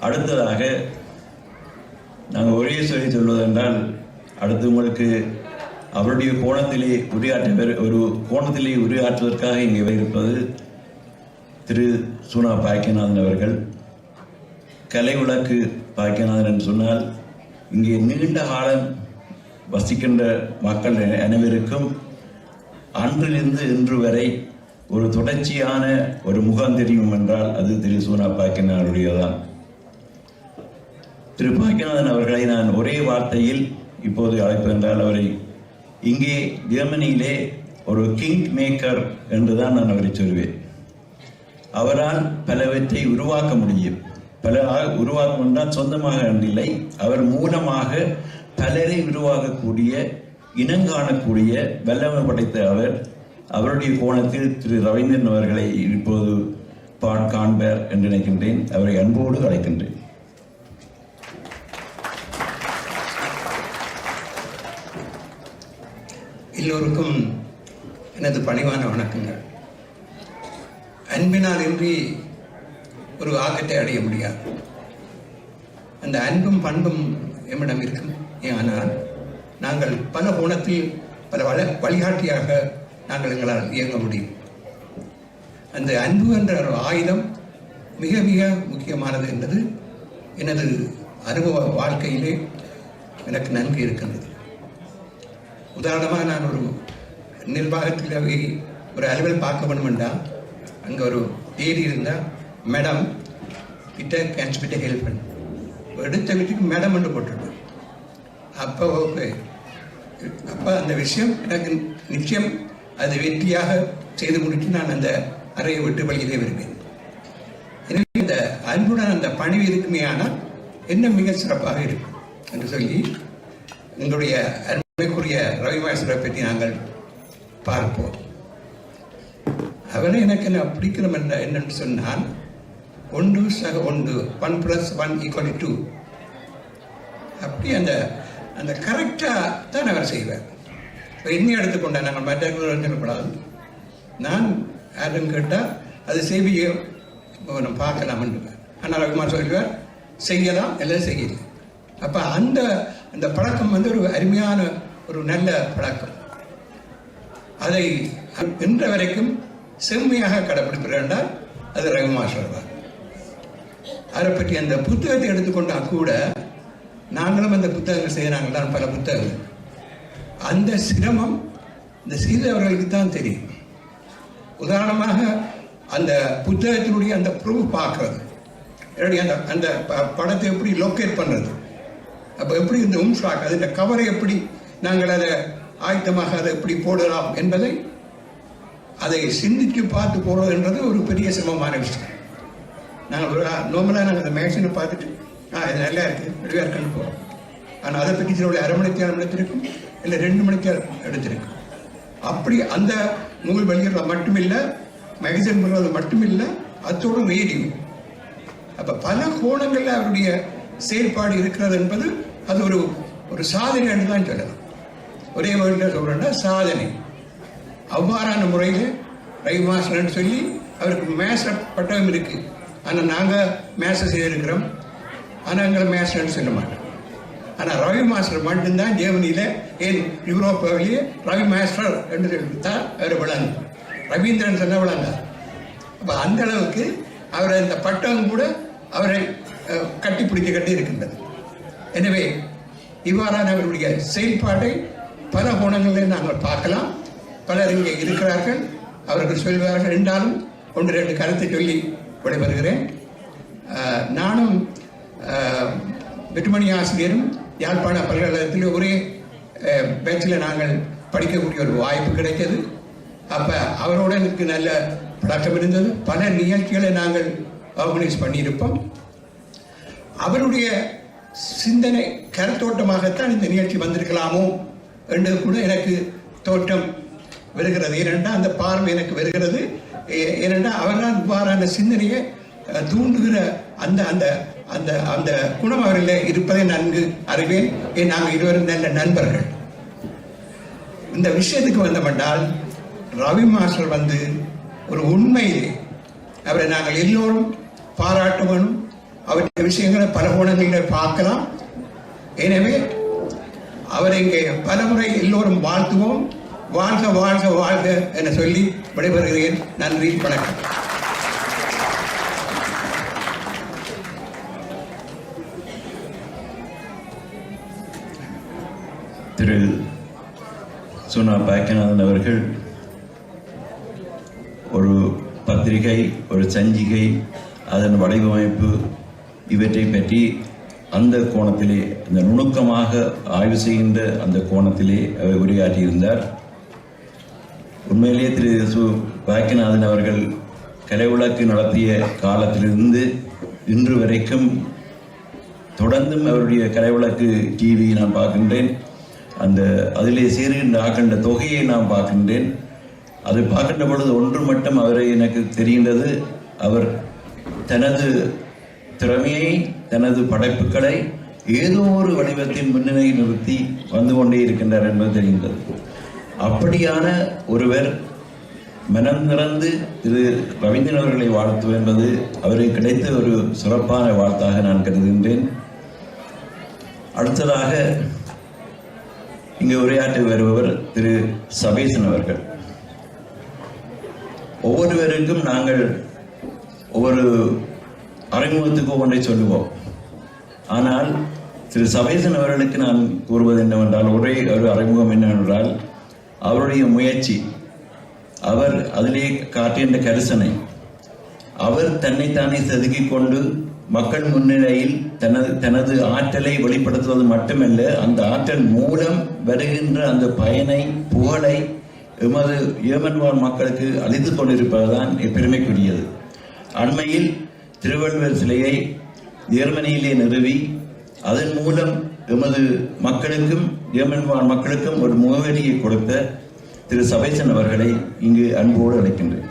அடுத்ததாக நாங்கள் ஒரே சொல்லி சொல்வதென்றால் அடுத்து உங்களுக்கு அவருடைய கோணத்திலே உரையாற்ற ஒரு கோணத்திலே உரையாற்றுவதற்காக இங்கே இருப்பது திரு சுனா பாக்கியநாதன் அவர்கள். கலை விளக்கு பாக்கியநாதன் என்று சொன்னால் இங்கே நீண்ட காலம் வசிக்கின்ற மக்கள் அனைவருக்கும் அன்றிலிருந்து இன்று வரை ஒரு தொடர்ச்சியான ஒரு முகம் தெரியும் என்றால் அது திரு சூனா பாக்கியநாதனுடையதான் திரு பாக்கியநாதன் அவர்களை நான் ஒரே வார்த்தையில் இப்போது அழைப்பென்றால் அவரை இங்கே ஜெர்மனியிலே ஒரு கிங் மேக்கர் என்றுதான் நான் அவரை சொல்வேன். அவரால் பலவற்றை உருவாக்க முடியும். பல ஆ- உருவாக்கும் என்றால் சொந்தமாக இல்லை அவர் மூலமாக பலரை உருவாக்கக்கூடிய இனங்காணக்கூடிய வல்லமை படைத்த அவர் அவருடைய கோணத்தில் திரு ரவீந்திரன் அவர்களை இப்போது பாட் காண்பர் என்று நினைக்கின்றேன். அவரை அன்போடு அழைக்கின்றேன். எல்லோருக்கும் எனது பணிவான வணக்கங்கள். அன்பினால் இன்றி ஒரு ஆக்கத்தை அடைய முடியாது. அந்த அன்பும் பண்பும் எம்மிடம் இருக்கும். ஆனால் நாங்கள் பல கோணத்தில் பல வள வழிகாட்டியாக நாங்கள் எங்களால் இயங்க முடியும். அந்த அன்பு என்ற ஒரு ஆயுதம் மிக மிக முக்கியமானது என்பது எனது அனுபவ வாழ்க்கையிலே எனக்கு நன்கு இருக்கின்றது. உதாரணமாக நான் ஒரு நிர்வாகத்தில் போய் ஒரு அலுவல் பார்க்க வேணுமெண்டா அங்கே ஒரு தேதி இருந்தால் மேடம் கிட்ட கேன்ச் கிட்ட ஹெல்ப் பண்ணு. எடுத்த வீட்டுக்கு மேடம் என்று போட்டுருப்பேன் அப்போ ஓகே அப்போ அந்த விஷயம் எனக்கு நிச்சயம் அது வெற்றியாக செய்து முடித்து நான் அந்த அறையை விட்டு வெளியிலே வருவேன். எனவே இந்த அன்புடன் அந்த பணிவு இருக்குமே ஆனால் இன்னும் மிக சிறப்பாக இருக்கும்? என்று சொல்லி எங்களுடைய அன்புக்குரிய ரவி மாஸ்டரை பற்றி நாங்கள் பார்ப்போம். அவரை எனக்கு என்ன பிடிக்கணும் என்ன என்னன்னு சொன்னால் ஒன்று சக ஒன்று one plus one equally two அப்படி அந்த அந்த கரெக்டாக தான் அவர் செய்வார். இப்போ இன்னும் எடுத்துக்கொண்டா நாங்கள் மற்றவர்கள் சொல்லப்படாது நான் யாரும் கேட்டால் அது செய்வியோ நம்ம பார்க்கலாம்னு ஆனால் ரகுமார் சொல்லுவார் செய்யலாம் எல்லாம் செய்யலாம். அப்போ அந்த அந்த பழக்கம் வந்து ஒரு அருமையான ஒரு நல்ல பழக்கம். அதை இன்ற வரைக்கும் செம்மையாக கடைப்பிடிக்கிறார் என்றால் அது ரகுமாஸ்வரர் அதை பற்றி அந்த புத்தகத்தை எடுத்துக்கொண்டால் கூட நாங்களும் அந்த புத்தகங்கள் செய்கிறாங்க தான் பல புத்தகங்கள். அந்த சிரமம் இந்த செய்தவர்களுக்கு தான் தெரியும். உதாரணமாக அந்த புத்தகத்தினுடைய அந்த ப்ரூஃப் பார்க்கறது. என்னுடைய அந்த அந்த ப- படத்தை எப்படி லொக்கேட் பண்ணுறது அப்போ எப்படி இந்த உம்ஷாக் அதில் கவரை எப்படி நாங்கள் அதை ஆயத்தமாக அதை எப்படி போடலாம் என்பதை அதை சிந்தித்து பார்த்து போடுறதுன்றது ஒரு பெரிய சிரமமான விஷயம். நாங்கள் ஒரு நார்மலாக நாங்கள் அந்த மேக்சினை பார்த்துட்டு ஆ இது நல்லா இருக்குது வெளியாக இருக்குன்னு போகிறோம் ஆனால் அதை பற்றி சில அரை மணி நேரம் எடுத்திருக்கும் இல்லை ரெண்டு மணி நேரம் எடுத்திருக்கும். அப்படி அந்த நூல் வெளியிடுறது மட்டுமில்லை மேகசின் பண்ணுறது மட்டுமில்லை அத்தோடு ரேடியோ அப்போ பல கோணங்களில் அவருடைய செயல்பாடு இருக்கிறது என்பது அது ஒரு ஒரு சாதனை என்று தான் சொல்லலாம். ஒரே என்ன சொல்கிறேன்னா சாதனை. அவ்வாறான முறையில் ரவி மாஸ்டர்னு சொல்லி அவருக்கு மேச பட்டம் இருக்குது ஆனால் நாங்கள் மேச செய்திருக்கிறோம். ஆனால் எங்களை மேஸ்டர்னு சொல்ல மாட்டோம். ஆனால் ரவி மாஸ்டர் மட்டும்தான் ஜெர்மனியில் ஏன் யூரோப்பாவிலேயே ரவி மாஸ்டர் என்று தான் அவர் விளங்கு. ரவீந்திரன் சொன்ன விளங்க அப்போ அந்த அளவுக்கு அவர் அந்த பட்டம் கூட அவரை கட்டி கட்டிப்பிடிக்க கட்டி இருக்கின்றது எனவே இவ்வாறான அவருடைய செயல்பாட்டை பல கோணங்களில் நாங்கள் பார்க்கலாம். பலர் இங்கே இருக்கிறார்கள். அவர்கள் சொல்வார்கள் என்றாலும் ஒன்று ரெண்டு கருத்தை சொல்லி விடைபெறுகிறேன். நானும் அஹ், வெட்டுமணி ஆசிரியரும் யாழ்ப்பாண பல்கலைக்கழகத்தில் ஒரே பேச்சில் நாங்கள் படிக்கக்கூடிய ஒரு வாய்ப்பு கிடைத்தது. அப்போ அவரோட எனக்கு நல்ல பழக்கம் இருந்தது. பல நிகழ்ச்சிகளை நாங்கள் ஆர்கனைஸ் பண்ணியிருப்போம். அவருடைய சிந்தனை கருத்தோட்டமாகத்தான் இந்த நிகழ்ச்சி வந்திருக்கலாமோ என்று கூட எனக்கு தோற்றம் வருகிறது. ஏனென்றால் அந்த பார்வை எனக்கு வருகிறது. ஏ- ஏனென்றால் அவர்தான் இவ்வாறான சிந்தனையை தூண்டுகிற அந்த அந்த அந்த அந்த குணம் அவர்களில் இருப்பதை நன்கு அறிவேன். ஏன் நாங்கள் இருவரும் நல்ல நண்பர்கள். இந்த விஷயத்துக்கு வந்தமென்றால் ரவி மாஸ்டர் வந்து ஒரு உண்மையிலே அவரை நாங்கள் எல்லோரும் பாராட்ட வேணும் அவருடைய விஷயங்களை பல கோணங்களில் பார்க்கலாம். எனவே அவரை இங்கே பலமுறை எல்லோரும் வாழ்த்துவோம். வாழ்க வாழ்க வாழ்க என சொல்லி விடைபெறுகிறேன். நன்றி வணக்கம். திரு சுனா பாக்கியநாதன் அவர்கள் ஒரு பத்திரிகை ஒரு சஞ்சிகை அதன் வடிவமைப்பு இவற்றை பற்றி அந்த கோணத்திலே அந்த நுணுக்கமாக ஆய்வு செய்கின்ற அந்த கோணத்திலே அவர் உரையாற்றியிருந்தார். உண்மையிலேயே திரு சு. பாக்கியநாதன் அவர்கள் கலைவிளக்கு நடத்திய காலத்திலிருந்து இன்று வரைக்கும் தொடர்ந்தும் அவருடைய கலைவிளக்கு டிவியை நான் பார்க்கின்றேன். அந்த அதிலே சேருகின்ற ஆக்கின்ற தொகையை நான் பார்க்கின்றேன். அதை பார்க்கின்ற பொழுது ஒன்று மட்டும் அவரை எனக்கு தெரிகின்றது. அவர் தனது திறமையை தனது படைப்புகளை ஏதோ ஒரு வடிவத்தின் முன்னணியில் நிறுத்தி வந்து கொண்டே இருக்கின்றார் என்பது தெரிகின்றது அப்படியான ஒருவர் மனம் நிறந்து திரு ரவீந்திரன் அவர்களை வாழ்த்து என்பது அவருக்கு கிடைத்த ஒரு சிறப்பான வாழ்த்தாக நான் கருதுகின்றேன். அடுத்ததாக இங்கு உரையாற்றி வருபவர் திரு சபேசன் அவர்கள். ஒவ்வொருவருக்கும் நாங்கள் ஒவ்வொரு அறிமுகத்துக்கும் ஒன்றை சொல்லுவோம். ஆனால் திரு சபேசன் அவர்களுக்கு நான் கூறுவது என்னவென்றால் ஒரே ஒரு அறிமுகம் என்னவென்றால் அவருடைய முயற்சி அவர் அதிலே காட்டுகின்ற கரிசனை அவர் தன்னைத்தானே செதுக்கிக் கொண்டு மக்கள் முன்னிலையில் தனது தனது ஆற்றலை வெளிப்படுத்துவது மட்டுமல்ல அந்த ஆற்றல் மூலம் வருகின்ற அந்த பயனை புகழை எமது ஏமன்வார் மக்களுக்கு அளித்து கொண்டிருப்பதுதான் பெருமைக்குரியது அண்மையில் திருவள்ளுவர் சிலையை ஜெர்மனியிலே நிறுவி அதன் மூலம் எமது மக்களுக்கும் ஜெர்மன் வாழ் மக்களுக்கும் ஒரு முகவரியை கொடுத்த திரு சபேசன் அவர்களை இங்கு அன்போடு அழைக்கின்றேன்.